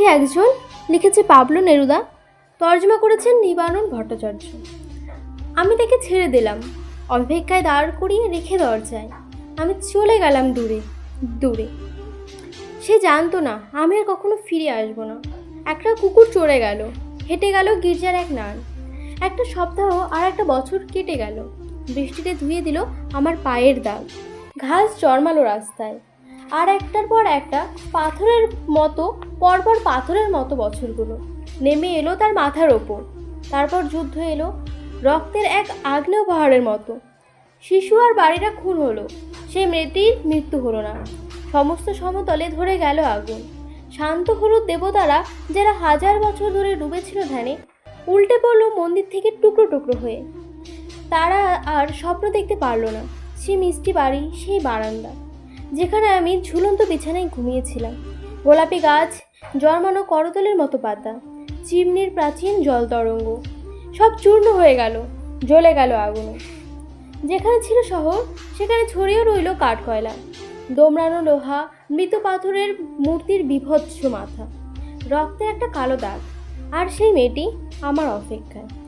পাখি একজন লিখেছে পাবলো নেরুদা। তর্জমা করেছেন নিবারণ ভট্টাচার্য। আমি তাকে ছেড়ে দিলাম। অপেক্ষায় দাঁড় করিয়ে রেখে দরজায়। আমি চলে গেলাম দূরে দূরে। সে জানতো না, আমি আর কখনো ফিরে আসব না। একটা কুকুর চড়ে গেল, হেঁটে গেল গির্জার এক নান একটা সপ্তাহ আর একটা বছর কেটে গেল। বৃষ্টিতে ধুয়ে দিল আমার পায়ের দাগ। ঘাস জন্মালো রাস্তায়। আর একটার পর একটা পাথরের মতো, পরপর পাথরের মতো বছরগুলো। নেমে এলো তার মাথার ওপর। তারপর যুদ্ধ এলো রক্তের এক আগ্নেয় পাহাড়ের মতো। শিশু আর বাড়িটা খুন হলো। সেই মেয়েটির মৃত্যু হলো না। সমস্ত সমতলে ধরে গেল আগুন। শান্ত হলুদ দেবতারা যারা হাজার বছর ধরে ডুবেছিল ধ্যানে, উল্টে পড়ল মন্দির থেকে টুকরো টুকরো হয়ে। তারা আর স্বপ্ন দেখতে পারল না। সেই মিষ্টি বাড়ি, সেই বারান্দা। যেখানে আমি ঝুলন্ত বিছানায় ঘুমিয়েছিলাম। গোলাপি গাছ জন্মানো করতলের মতো পাতা, চিমনির প্রাচীন জল তরঙ্গ, সব চূর্ণ হয়ে গেল, জ্বলে গেল আগুনে। যেখানে ছিল শহর, সেখানে ছড়িয়ে রইল কাঠকয়লা, দোমড়ানো লোহা, মৃত পাথরের মূর্তির বিভৎস মাথা। রক্তের একটা কালো দাগ, আর সেই মেয়েটি আমার অপেক্ষায়।